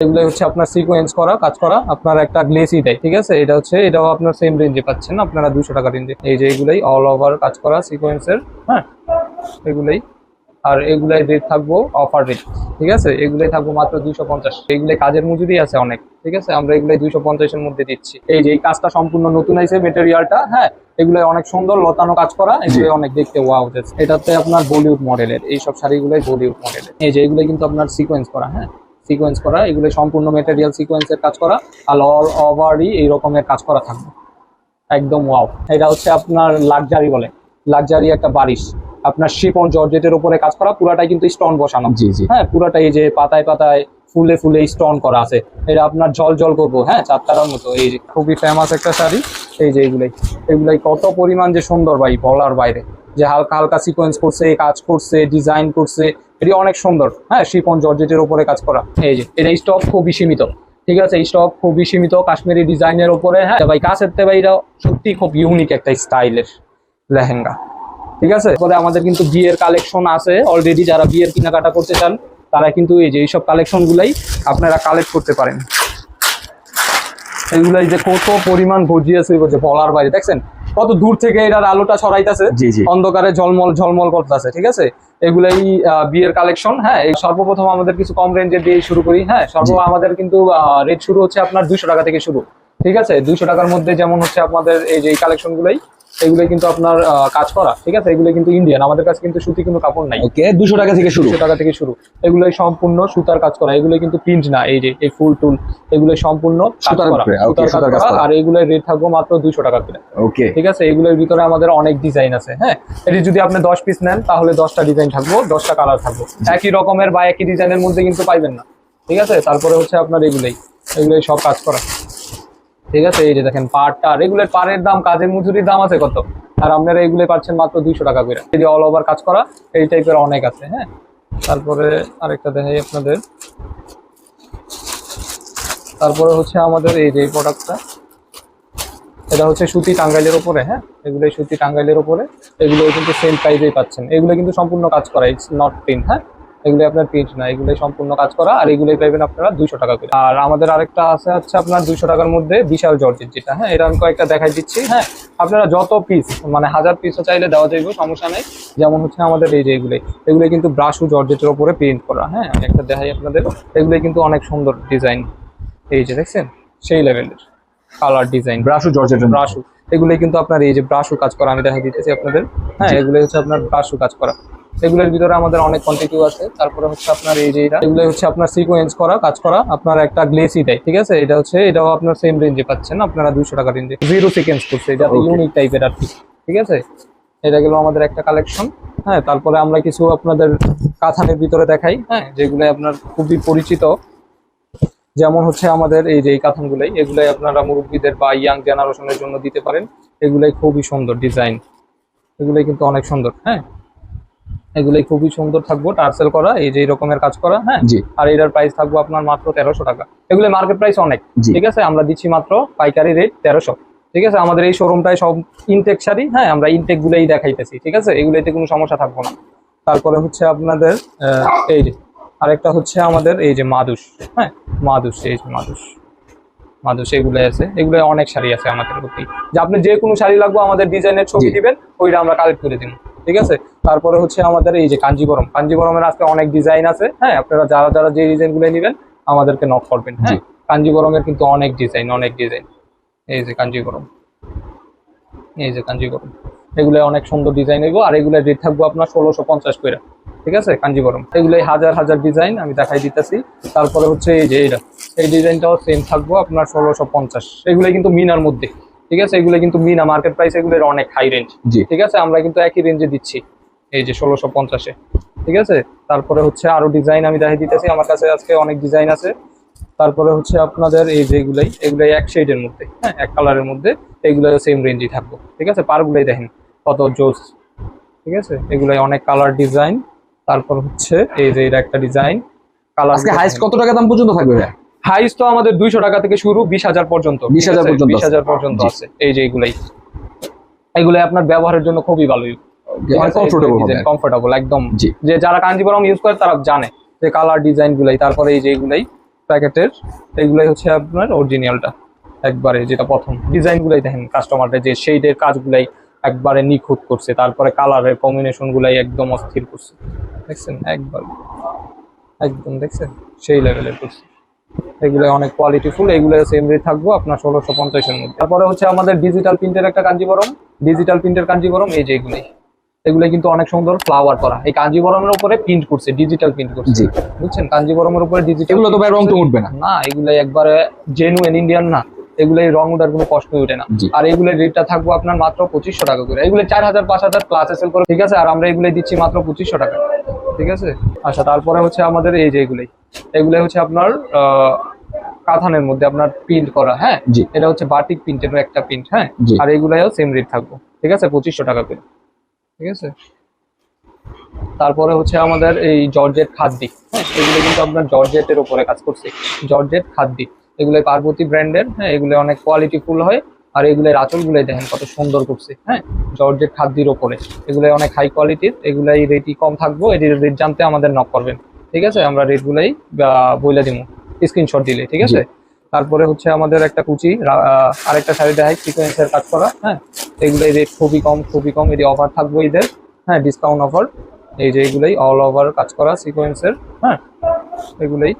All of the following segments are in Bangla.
এগুলো হচ্ছে আপনার সিকোয়েন্স করা কাজ করা আপনার একটা গ্লেসি দেয় ঠিক আছে? এটা হচ্ছে এটাও আপনার সেম রেঞ্জে পাচ্ছেন আপনারা দুশো টাকা রেঞ্জে এই যে এগুলাই অল ওভার কাজ করা সিকোয়েন্সের হ্যাঁ? এগুলাই। আর এগুলাই রেট থাকব অফার রেট ঠিক আছে? এগুলাই থাকব মাত্র দুইশো পঞ্চাশ। এগুলাই কাজের মজুরি আছে অনেক ঠিক আছে? আমরা এগুলাই দুইশো পঞ্চাশের মধ্যে দিচ্ছি। এই যে এই কাজটা সম্পূর্ণ নতুন আইছে মেটেরিয়ালটা হ্যাঁ? এগুলো অনেক সুন্দর লতানো কাজ করা এগুলো অনেক দেখতে ওয়াও যাচ্ছে এটাতে আপনার বলিউড মডেলের এই সব শাড়িগুলোই বলিউড মডেলের এই যে এগুলো কিন্তু আপনার সিকোয়েন্স করা হ্যাঁ? সিকোয়েন্স করা এগুলো সম্পূর্ণ মেটেরিয়াল সিকোয়েন্সের কাজ করা আর অল ওভারই এই রকমের কাজ করা থাকবে। একদম ওয়াও এটা হচ্ছে আপনার লাক্সারি বলে। লাক্সারি একটা বারিশ। আপনার শিপন জর্জেটের উপরে কাজ করা পুরাটাই কিন্তু স্টোন বসানো। জি জি। হ্যাঁ পুরাটাই এই যে পাতায় পাতায় ফুলে ফুলে স্টোন করা আছে। এটা আপনার জল জল করব হ্যাঁ চারটার মতো। এই যে খুবই ফেমাস একটা শাড়ি। এই যে এগুলাই। এগুলাই কত পরিমাণ যে সুন্দর ভাই বলার বাইরে। যে হালকা হালকা সিকোয়েন্স করছে কাজ করছে ডিজাইন করছে এটি অনেক সুন্দর। হ্যাঁ শিপন জর্জেটের উপরে কাজ করা। এই যে, এটা স্টক খুবই সীমিত। ঠিক আছে, এই স্টক খুবই সীমিত কাশ্মীরি ডিজাইনের উপরে। হ্যাঁ ভাই, কাছের ভাই, এটা সত্যি খুব ইউনিক একটা স্টাইলের লেহেঙ্গা। ঠিক আছে পরে আমাদের কিন্তু বিয়ের কালেকশন আছে। অলরেডি যারা বিয়ের কেনাকাটা করতে চান, তারা কিন্তু এই যে, এইসব কালেকশন গুলাই আপনারা কালেক্ট করতে পারেন। এগুলাই যে কত পরিমাণ গজিয়েছে বলার বাইরে। দেখছেন? কত দূর থেকে এটার আলোটা জি অন্ধকারে ঝলমল ঝলমল করতেছে ঠিক আছে? এগুলাই আহ, বিয়ের কালেকশন হ্যাঁ? এই সর্বপ্রথম আমাদের কিছু কম রেঞ্জের দিয়ে শুরু করি হ্যাঁ? সর্ব আমাদের কিন্তু রেট শুরু হচ্ছে আপনার দুইশো টাকা থেকে শুরু ঠিক আছে? দুইশো টাকার মধ্যে যেমন হচ্ছে আপনাদের এই যে কালেকশন গুলাই এগুলো কিন্তু আপনার কাজ করা ঠিক আছে? এগুলো কিন্তু ইন্ডিয়ান আমাদের কাছে কিন্তু সুতি কোনো কাপড় নাই। ওকে দুশো টাকা থেকে শুরু। টাকা থেকে শুরু। এগুলোই সম্পূর্ণ সুতার কাজ করা এগুলো কিন্তু প্রিন্ট না এই যে এই ফুল টুল এগুলো সম্পূর্ণ সুতার করা। সুতার সুতার কাজ করা। আর এগুলোর রেট থাকব মাত্র দুইশো টাকা করে। ওকে। ঠিক আছে? এগুলোর ভিতরে আমাদের অনেক ডিজাইন আছে হ্যাঁ? এটি যদি আপনি দশ পিস নেন তাহলে দশটা ডিজাইন থাকব দশটা কালার থাকব। একই রকমের বা একই ডিজাইনের মধ্যে কিন্তু পাইবেন না। ঠিক আছে? তারপরে হচ্ছে আপনার এগুলোই এগুলোই সব কাজ করা। ঠিক আছে? এই যে দেখেন পাড়টা রেগুলার পাড়ের দাম, কাজের মজুরির দাম আছে কত? আর আপনারা এগুলো পাচ্ছেন মাত্র দুইশো টাকা করে। এই যে অল ওভার কাজ করা, এই টাইপের অনেক আছে হ্যাঁ? তারপরে আরেকটা দেখাই আপনাদের। তারপরে হচ্ছে আমাদের এই যে প্রোডাক্টটা এটা হচ্ছে সুতি টাঙ্গাইলের ওপরে হ্যাঁ? এগুলো সুতি টাঙ্গাইলের ওপরে এগুলো কিন্তু সেম প্রাইজেই পাচ্ছেন। এগুলো কিন্তু সম্পূর্ণ কাজ করা ইটস নট প্রিন্ট হ্যাঁ? এগুলো আপনার প্রিন্ট না এগুলো সম্পূর্ণ কাজ করা আর এগুলোই পাইবেন আপনারা দুইশো টাকা করে। আর আমাদের আরেকটা আছে হচ্ছে আপনার দুইশো টাকার মধ্যে বিশাল জর্জের যেটা হ্যাঁ এটা আমি কয়েকটা দেখাই দিচ্ছি হ্যাঁ আপনারা যত পিস মানে হাজার পিসও চাইলে দেওয়া যাইব সমস্যা নেই। যেমন হচ্ছে আমাদের এই যে এগুলোই এগুলো কিন্তু ব্রাশু জর্জেটের উপরে প্রিন্ট করা হ্যাঁ একটা দেখাই আপনাদের এগুলো কিন্তু অনেক সুন্দর ডিজাইন এই যে দেখছেন সেই লেভেলের colour design brasso georgette brasso এগুলো কিন্তু আপনার এই যে ব্রাশু কাজ করা আমি দেখা দিতেছি আপনাদের। হ্যাঁ এগুলো হচ্ছে আপনার ব্রাশু কাজ করা। এগুলোর ভিতরে আমাদের অনেক কোয়ান্টিটি আছে। তারপরে হচ্ছে আপনার এই যে এটা এগুলো হচ্ছে আপনার সিকোয়েন্স করা কাজ করা আপনার একটা গ্লেসি দেয় ঠিক আছে? এটা হচ্ছে এটাও আপনার সেম রেঞ্জে পাচ্ছেন আপনারা দুইশো টাকা রেঞ্জে জিরো সিকোয়েন্স করছে এটা. ইউনিক টাইপের আর কি ঠিক আছে? এটা গেল আমাদের একটা কালেকশন হ্যাঁ? তারপরে আমরা কিছু আপনাদের কাথানের ভিতরে দেখাই হ্যাঁ? যেগুলো আপনার খুবই পরিচিত। যেমন হচ্ছে আমাদের এই যে এই কাথানগুলাই এগুলাই আপনারা মুরব্বীদের বা ইয়াং জেনারেশনের জন্য দিতে পারেন। এগুলাই খুবই সুন্দর ডিজাইন এগুলাই কিন্তু অনেক সুন্দর হ্যাঁ? এগুলাই খুবই সুন্দর থাকব। টার্সেল করা এই যে রকমের কাজ করা হ্যাঁ? আর এটার প্রাইস থাকব আপনার মাত্র তেরোশো টাকা। এগুলো মার্কেট প্রাইস অনেক ঠিক আছে? আমরা দিচ্ছি মাত্র পাইকারি রেট তেরোশো। ঠিক আছে? আমাদের এই শোরুমটায় সব ইনটেক শাড়ি হ্যাঁ? আমরা ইনটেক গুলোই দেখাইতেছি ঠিক আছে? এগুলোতে কোনো সমস্যা থাকব না। তারপরে হচ্ছে আপনাদের এই যে আরেকটা হচ্ছে আমাদের এই যে মাদুস হ্যাঁ? মাদুস এই যে মাদুস। মাদুস এগুলো আছে। এগুলো অনেক শাড়ি আছে আমাদের প্রতি। যে আপনি যে কোনো শাড়ি লাগবে আমাদের ডিজাইনের ছবি দিবেন ওইটা আমরা কালেক্ট করে দিব। ঠিক আছে? তারপরে হচ্ছে আমাদের এই যে কাঞ্জিবরম। কাঞ্জিবরমের আজকে অনেক ডিজাইন আছে হ্যাঁ? আপনারা যারা যারা যে ডিজাইনগুলো নেবেন আমাদেরকে নক করবেন হ্যাঁ? কাঞ্জিবরমের কিন্তু অনেক ডিজাইন অনেক ডিজাইন এই যে কাঞ্জিবরম। এই যে কাঞ্জিবরম। এগুলো অনেক সুন্দর ডিজাইন হইব আর এগুলো রেট থাকব আপনার ষোলোশো পঞ্চাশ করে ঠিক আছে? কাঞ্জিবরম। এগুলোই হাজার হাজার ডিজাইন আমি দেখাই দিতেছি। তারপরে হচ্ছে এই যে এটা এই ডিজাইনটাও সেম থাকব আপনার ষোলোশো পঞ্চাশ। এগুলো কিন্তু মিনার মধ্যে। ঠিক আছে? এগুলো কিন্তু মিনা মার্কেট প্রাইস এগুলোর অনেক হাই রেঞ্জ জি। ঠিক আছে? আমরা কিন্তু একই রেঞ্জে দিচ্ছি। এই যে ষোলোশো পঞ্চাশে। ঠিক আছে? তারপরে হচ্ছে আরও ডিজাইন আমি দেখাই দিতেছি। আমার কাছে আজকে অনেক ডিজাইন আছে। তারপরে হচ্ছে আপনাদের এই যে এগুলাই এক শেডের মধ্যে হ্যাঁ? এক কালারের মধ্যে এগুলো সেম রেঞ্জই থাকব। ঠিক আছে? পারগুলাই দেখেন কত জোস। ঠিক আছে? এগুলাই অনেক কালার ডিজাইন তারপর হচ্ছে এই যে এটা একটা ডিজাইন কালার আজকে হাইস্ট কত টাকা দাম পর্যন্ত থাকবে হাইস তো আমাদের দুইশো টাকা থেকে শুরু বিশ হাজার পর্যন্ত। 20,000 পর্যন্ত বিশ হাজার পর্যন্ত আছে। এই যে এগুলাই। এগুলাই আপনার ব্যবহারের জন্য খুবই ভালো কমফোর্টেবল একদম। যে যারা কাঞ্জিবরম ইউজ করে তারা জানে যে কালার ডিজাইন গুলাই তারপরে এই যে এগুলাই প্যাকেটের এগুলাই হচ্ছে আপনার অরিজিনালটা একবারে যেটা প্রথম। ডিজাইন গুলাই দেখেন কাস্টমারদের যে শেডের কাজগুলাই একবারে নিখুঁত করছে। তারপরে কালারের কম্বিনেশন গুলাই একদম অস্থির করছে। দেখছেন? একবার। একদম দেখছেন? সেই লেভেলের করছে। এগুলো অনেক কোয়ালিটিফুল এগুলো সেম রেট থাকব আপনার ষোলোশো পঞ্চাশের মধ্যে। তারপরে হচ্ছে আমাদের ডিজিটাল প্রিন্টের একটা কাঞ্জিবরম। ডিজিটাল প্রিন্টের কাঞ্জিবরম এই যে এগুলোই এগুলো কিন্তু অনেক সুন্দর ফ্লাওয়ার করা। এই কাঞ্জিবরমের উপরে প্রিন্ট করছে ডিজিটাল প্রিন্ট করছে। জি। বুঝছেন? কাঞ্জিবরমের উপরে ডিজিটাল এগুলো তো ভাই রং তো উঠবে না। না এগুলো একবারে জেনুইন ইন্ডিয়ান না। এগুলো রং উঠার কোনো কষ্ট ওঠে না। আর এগুলোর রেটটা থাকব আপনার মাত্র পঁচিশশো টাকা করে। এগুলো চার হাজার পাঁচ হাজার প্লাস এসেল করে ঠিক আছে? আর আমরা এগুলো দিচ্ছি মাত্র পঁচিশশো টাকা। ঠিক আছে? আচ্ছা তারপরে হচ্ছে আমাদের এই যে এগুলোই। এগুলো হচ্ছে আপনার কাঁথানের মধ্যে আপনার প্রিন্ট করা হ্যাঁ? জি। এটা হচ্ছে বাটিক প্রিন্টের একটা প্রিন্ট হ্যাঁ? আর এগুলাও সেম রেট থাকব ঠিক আছে? পঁচিশশো টাকা করে ঠিক আছে? তারপরে হচ্ছে আমাদের এই জর্জেট খাদ্দি হ্যাঁ? এগুলো কিন্তু আপনার জর্জেটের উপরে কাজ করছে। জর্জেট খাদ্দি এগুলো পার্বতী ব্র্যান্ডের হ্যাঁ? এগুলো অনেক কোয়ালিটিফুল হয়। আর এগুলোর আঁচলগুলোই দেখেন কত সুন্দর করছে হ্যাঁ? জর্জের খাদ্যির ওপরে। এগুলো অনেক হাই কোয়ালিটির এগুলাই রেটই কম থাকব এটির রেট জানতে আমাদের নক করবেন। ঠিক আছে? আমরা রেটগুলাই বইলে দিব স্ক্রিনশট দিলে ঠিক আছে? তারপরে হচ্ছে আমাদের একটা কুচি আরেকটা শাড়ি দেখাই সিকোয়েন্সের কাজ করা হ্যাঁ? এগুলোই রেট খুবই কম খুবই কম এটি অফার থাকব এদের হ্যাঁ? ডিসকাউন্ট অফার এই যে এগুলাই অল ওভার কাজ করা সিকোয়েন্সের হ্যাঁ? এগুলাই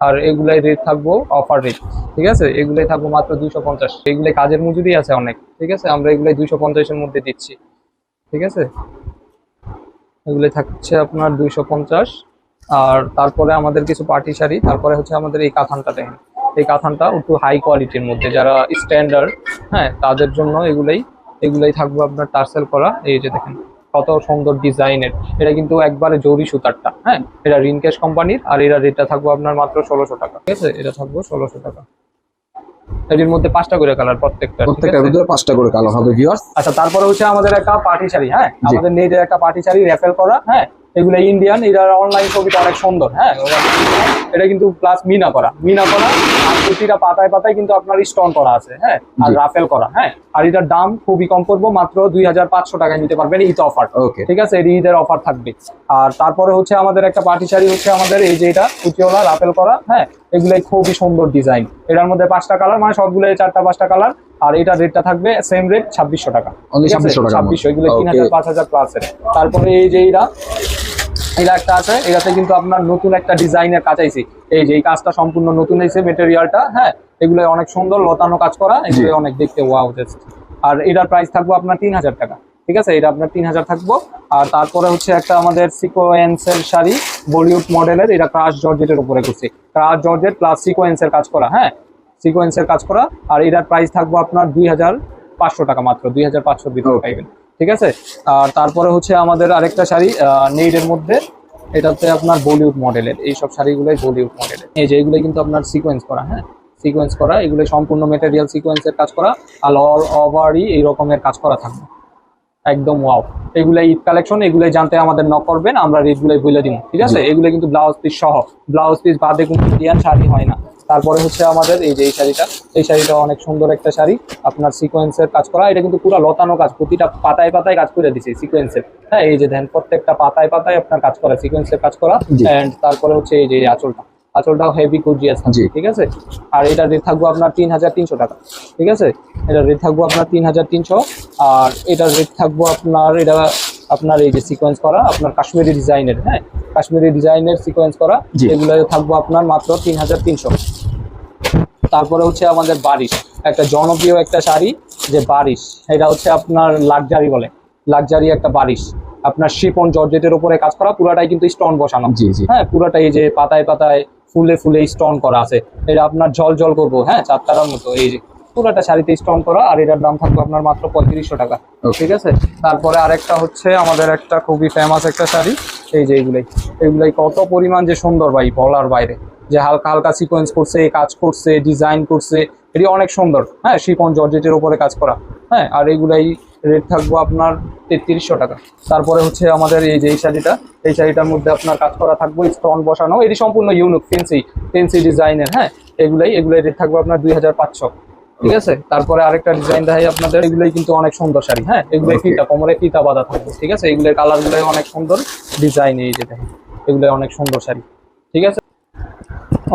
আর এগুলাই রেট থাকব অফার রেট ঠিক আছে? এগুলাই থাকব মাত্র দুইশো পঞ্চাশ। এগুলাই কাজের মজুরি আছে অনেক, ঠিক আছে? আমরা এগুলাই দুইশো পঞ্চাশের মধ্যে দিচ্ছি, ঠিক আছে? এগুলাই থাকছে আপনার দুইশো পঞ্চাশ। আর তারপরে আমাদের কিছু পার্টি শাড়ি, তারপরে হচ্ছে আমাদের এই কাঁথানটা দেখেন। এই কাঁথানটা একটু হাই কোয়ালিটির মধ্যে, যারা স্ট্যান্ডার্ড হ্যাঁ তাদের জন্য এগুলাই এগুলাই থাকবে আপনার টার্সেল করা। এই যে দেখেন কত সুন্দর ডিজাইনের। এটা কিন্তু একবারে জরি সুতারটা হ্যাঁ? এটা রিনকেশ কোম্পানির আর এরা রেটটা থাকব আপনার মাত্র ষোলোশো টাকা। ঠিক আছে? এটা থাকব ষোলোশো টাকা। এটির মধ্যে পাঁচটা করে কালার প্রত্যেকটা প্রত্যেকটার? পাঁচটা করে কালার হবে ভিউয়ার্স আচ্ছা তারপরে হচ্ছে আমাদের একটা পার্টি শাড়ি হ্যাঁ। আমাদের নেটের একটা পার্টি শাড়ি র্যাফেল করা হ্যাঁ? এগুলো ইন্ডিয়ান এটার অনলাইন ছবিটা অনেক সুন্দর হ্যাঁ? এটা কিন্তু প্লাস মিনা করা। মিনা করা আর প্রতিটা পাতায় পাতায় কিন্তু আপনার স্টোন করা আছে হ্যাঁ? আর রাফেল করা হ্যাঁ? আর এটার দাম খুবই কম করব মাত্র দুই হাজার পাঁচশো টাকায় নিতে পারবেন ঈদ অফার ওকে ঠিক আছে? এর ঈদের অফার থাকবে। আর তারপরে হচ্ছে আমাদের একটা পার্টি শাড়ি হচ্ছে আমাদের এই যে এটা কুচিওলা রাফেল করা হ্যাঁ? এগুলাই খুবই সুন্দর ডিজাইন এটার মধ্যে পাঁচটা কালার মানে সবগুলো চারটা পাঁচটা কালার আর এটা রেটটা থাকবে সেম রেট ছাব্বিশশো টাকা। Only 2600 টাকার ছাব্বিশশো এগুলো তিন. হাজার পাঁচ হাজার প্লাসের তারপরে এই যে এটা এটা একটা আছে এটাতে কিন্তু আপনার নতুন একটা ডিজাইনের কাজ আইছি। এই যে এই কাজটা সম্পূর্ণ নতুন হয়েছে মেটেরিয়ালটা হ্যাঁ? এগুলো অনেক সুন্দর লতানো কাজ করা এগুলো অনেক দেখতে ওয়াও আর এটার প্রাইস থাকব আপনার তিন হাজার টাকা। ঠিক আছে? এটা আপনার তিন হাজার থাকব। আর তারপরে হচ্ছে একটা আমাদের সিকোয়েন্সের শাড়ি বলিউড মডেলের এটা ক্রাশ জর্জেটের উপরে করছি। ক্রাশ জর্জেট প্লাস সিকোয়েন্সের কাজ করা হ্যাঁ? সিকোয়েন্সের কাজ করা আর এটার প্রাইস থাকব আপনার দুই হাজার পাঁচশো টাকা মাত্র দুই হাজার ভিতরে পাইবেন ঠিক আছে? আর তারপরে হচ্ছে আমাদের আরেকটা শাড়ি নেইডের মধ্যে এটাতে আপনার বলিউড মডেলের এই সব শাড়িগুলোই বলিউড মডেলের এই যে এগুলো কিন্তু আপনার সিকোয়েন্স করা হ্যাঁ? সিকোয়েন্স করা এগুলো সম্পূর্ণ মেটেরিয়াল সিকোয়েন্সের কাজ করা আর অল ওভারই এই রকমের কাজ করা থাকবে। একদম ওয়াও এগুলো ঈদ কালেকশন এগুলোই জানতে আমাদের ন করবেন আমরা রেটগুলোই বলে দিব ঠিক আছে? এগুলো কিন্তু ব্লাউজ পিস সহ ব্লাউজ পিস বাদে কোনো ইন্ডিয়ান শাড়ি হয় না। তারপরে হচ্ছে আমাদের এই যে এই শাড়িটা এই শাড়িটা অনেক সুন্দর একটা শাড়ি। আপনার সিকোয়েন্সের কাজ করা এটা কিন্তু পুরো লতানো কাজ প্রতিটা পাতায় পাতায় কাজ করে দিছে সিকোয়েন্সের হ্যাঁ এই যে দেখেন প্রত্যেকটা পাতায় পাতায় আপনার কাজ করা সিকোয়েন্সের কাজ করা। জি। এন্ড তারপরে হচ্ছে এই যে আঁচলটা আঁচলটাও হেভি কুজিয়াস আছে ঠিক আছে? আর এটা রেট থাকব আপনার তিন হাজার তিনশো টাকা ঠিক আছে? এটা রেট থাকব আপনার তিন হাজার তিনশো আর এটার রেট থাকব আপনার এটা আপনার এই যে সিকোয়েন্স করা আপনার কাশ্মীরি ডিজাইনের হ্যাঁ? কাশ্মীরি ডিজাইনের সিকোয়েন্স করা এগুলো থাকব আপনার মাত্র তিন হাজার তিনশো। তারপরে হচ্ছে আমাদের বারিশ একটা জনপ্রিয় একটা শাড়ি যে বারিশ এটা হচ্ছে আপনার লাক্সারি বলে। লাক্সারি একটা বারিশ। আপনার শিপন জর্জেটের উপরে কাজ করা পুরাটাই কিন্তু স্টোন বসানো। হ্যাঁ পুরাটাই এই যে পাতায় পাতায় ফুলে ফুলে স্টোন করা আছে। এটা আপনার জল জল করব হ্যাঁ চারটার মতো এই যে পুরাটা শাড়িতে স্টোন করা আর এটার দাম থাকবে আপনার মাত্র পঁয়ত্রিশশো টাকা। ঠিক আছে? তারপরে আরেকটা হচ্ছে আমাদের একটা খুবই ফেমাস একটা শাড়ি এই যে এইগুলাই। এগুলাই কত পরিমাণ যে সুন্দর ভাই বলার বাইরে। যে হালকা হালকা সিকোয়েন্স করছে কাজ করছে ডিজাইন করছে এটি অনেক সুন্দর। হ্যাঁ শিপন জর্জেটের উপরে কাজ করা। হ্যাঁ আর এইগুলাই রেট থাকব আপনার তেত্রিশশো টাকা। তারপরে হচ্ছে আমাদের এই যে এই শাড়িটা এই শাড়িটার মধ্যে আপনার কাজ করা থাকবে স্টোন বসানো। এটি সম্পূর্ণ ইউনিক ফেন্সি ফেন্সি ডিজাইনের হ্যাঁ? এগুলাই এগুলাই রেট থাকবে আপনার দুই হাজার পাঁচশো। ঠিক আছে? তারপরে আরেকটা ডিজাইন দেখাই আপনাদের। এগুলোই কিন্তু অনেক সুন্দর শাড়ি হ্যাঁ? Okay. ফিতা কোমরে ফিতা বাঁধা থাকবে ঠিক আছে? এগুলোর কালার গুলাই অনেক সুন্দর। ডিজাইন এই যে দেখেন এগুলাই অনেক সুন্দর শাড়ি ঠিক আছে?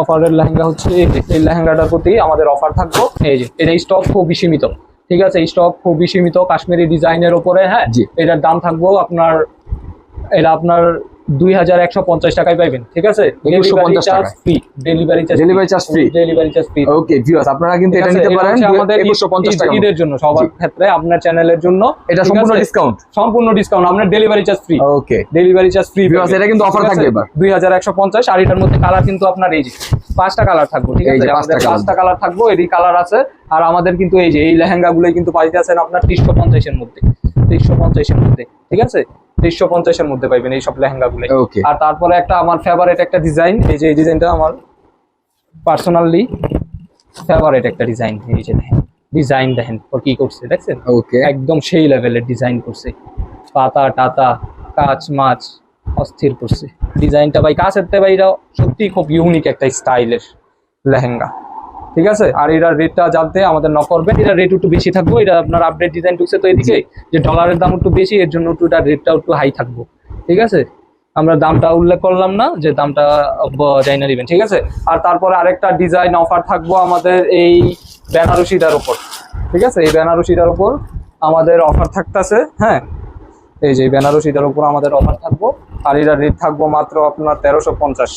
অফারের লেহেঙ্গা হচ্ছে এই যে, এই লেহেঙ্গাটার প্রতি আমাদের অফার থাকব। এই যে এটা স্টক খুবই সীমিত ঠিক আছে? স্টক খুবই সীমিত কাশ্মীরি ডিজাইনের উপরে হ্যাঁ? এটার দাম থাকব আপনার এটা আপনার দুই হাজার একশো পঞ্চাশ টাকায় পাইবেন ঠিক আছে? 2150 charge free delivery charge free? Delivery charge free okay viewers আপনারা কিন্তু এটা নিতে পারেন আমাদের টাকা। ঈদের জন্য সবার ক্ষেত্রে আপনার চ্যানেলের জন্য এটা সম্পূর্ণ? ডিসকাউন্ট সম্পূর্ণ ডিসকাউন্ট আপনার delivery charge free okay delivery charge free Viewers, এটা কিন্তু offer থাকবে এবার। দুই হাজার একশো পঞ্চাশ আর এটার মধ্যে কালার কিন্তু আপনার এই যে পাঁচটা কালার থাকব ঠিক আছে? আমাদের পাঁচটা কালার থাকব এরই কালার আছে। আর আমাদের কিন্তু এই যে এই লেহেঙ্গা গুলো কিন্তু পাইতে আছেন আপনার তিনশো পঞ্চাশের মধ্যে তিনশো পঞ্চাশের মধ্যে ঠিক আছে? তিনশো পঞ্চাশের মধ্যে পাইবেন এই সব লেহেঙ্গা গুলো ওকে আর তারপরে একটা আমার ফেভারিট একটা ডিজাইন এই যে এই ডিজাইনটা আমার পার্সোনালি ফেভারিট একটা ডিজাইন এই যে দেখেন ডিজাইন দেখেন ও কি করছে দেখছেন? একদম সেই লেভেলের ডিজাইন করছে। পাতা টাতা কাচ মাছ অস্থির করছে। ডিজাইনটা ভাই কাছের ভাই সত্যি খুব ইউনিক একটা স্টাইলের লেহেঙ্গা। ঠিক আছে? আর এটার রেটটা জানতে আমাদের ন করবেন। এটা রেট একটু বেশি থাকব এটা আপনার আপডেট ডিজাইন ঢুকছে তো এদিকে, যে ডলারের দাম একটু বেশি, এর জন্য একটু এটার রেটটা একটু হাই থাকব। ঠিক আছে? আমরা দামটা উল্লেখ করলাম না, যে দামটা জাইনা দিবেন, ঠিক আছে? আর তারপরে আরেকটা ডিজাইন অফার থাকব আমাদের এই বেনারসিটার ওপর ঠিক আছে? এই বেনারসিটার ওপর আমাদের অফার থাকতেছে হ্যাঁ? এই যে বেনারসিটার উপর আমাদের অফার থাকব, আর এটার রেট থাকব মাত্র আপনার তেরোশো পঞ্চাশ।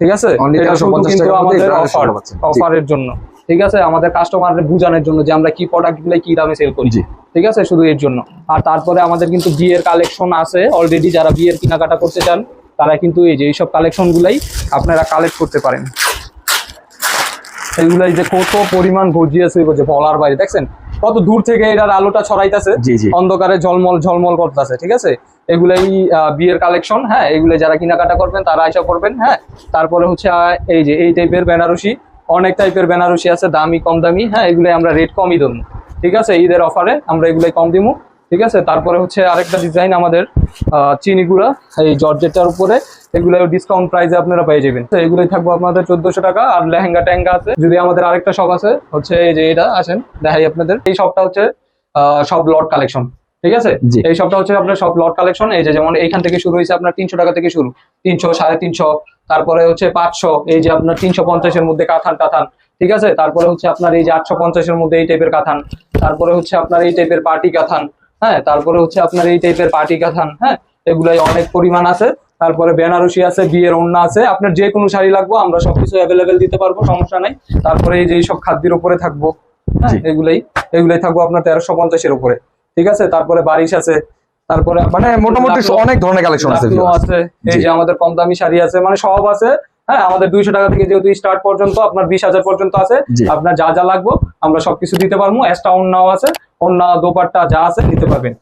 ঠিক আছে? এটা শুধু কিন্তু আমাদের অফার সুলভ আছে। জি। অফারের জন্য। ঠিক আছে? আমাদের কাস্টমারদের বোঝানোর জন্য যে আমরা কি প্রোডাক্টগুলো কি দামে সেল করি। ঠিক আছে? শুধু এর জন্য। আর তারপরে আমাদের কিন্তু বিয়ের কালেকশন আছে। অলরেডি যারা বিয়ের কেনাকাটা করতে চান তারা কিন্তু এই যে এইসব কালেকশন গুলাই আপনারা কালেক্ট করতে পারেন। এইগুলাই যে কত পরিমাণ হয়ে যে বলার বাইরে। দেখছেন? কত দূর থেকে এটার আলোটা ছড়াইতেছে। অন্ধকারে ঝলমল ঝলমল করতেছে। ঠিক আছে? এগুলাই বিয়ের কালেকশন হ্যাঁ এগুলো যারা কেনাকাটা করবেন তারা আইসা করবেন হ্যাঁ। তারপরে হচ্ছে এই যে এই টাইপের বেনারসি অনেক টাইপের বেনারসি আছে দামি কম দামি হ্যাঁ এগুলো আমরা রেট কমই দেবো। ঠিক আছে? ঈদের অফারে আমরা এগুলাই কম দিবো। ঠিক আছে? তারপরে হচ্ছে আরেকটা ডিজাইন আমাদের আহ, চিনিগুলা এই জর্জেটার উপরে এগুলো ডিসকাউন্ট প্রাইসে আপনারা পেয়ে যাবেন। তো এগুলোই থাকব আপনাদের চোদ্দশো টাকা আর লেহেঙ্গা ট্যাঙ্গা আছে। যদি আমাদের আরেকটা শপ আছে হচ্ছে এই যে এটা আসেন দেখাই আপনাদের। এই শপটা হচ্ছে সব লট কালেকশন ঠিক আছে? এই সবটা হচ্ছে আপনার সব লট কালেকশন এই যে যেমন এইখান থেকে শুরু হয়েছে আপনার তিনশো টাকা থেকে শুরু। তিনশো সাড়ে তিনশো তারপরে হচ্ছে পাঁচশো এই যে আপনার তিনশো পঞ্চাশের মধ্যে কাথান টাথান ঠিক আছে? তারপরে হচ্ছে আপনার এই যে আটশো পঞ্চাশের মধ্যে এই টাইপের কাথান তারপরে হচ্ছে আপনার এই টাইপের পার্টি কাথান হ্যাঁ? তারপরে হচ্ছে আপনার এই টাইপের পার্টি কাথান হ্যাঁ? এগুলাই অনেক পরিমাণ আছে। তারপরে বেনারসি আছে বিয়ের ওড়না আছে। আপনার যে কোনো শাড়ি লাগবো আমরা সবকিছু অ্যাভেলেবেল দিতে পারব সমস্যা নাই। তারপরে এই যে এইসব খাদ্যের উপরে থাকব হ্যাঁ। এগুলাই এগুলাই থাকব আপনার তেরোশো পঞ্চাশের উপরে। ঠিক আছে? তারপরে বারিশ আছে। তারপরে মানে মোটামুটি অনেক ধরনের কালেকশন আছে আছে। এই যে আমাদের কম দামি শাড়ি আছে মানে সব আছে। হ্যাঁ আমাদের দুইশো টাকা থেকে যেহেতু স্টার্ট পর্যন্ত আপনার বিশ হাজার পর্যন্ত আছে। আপনার যা যা লাগবো আমরা সবকিছু দিতে পারব। এক্সট্রা অন্যাও আছে অন্য দোপাট্টা যা আছে নিতে পারবেন।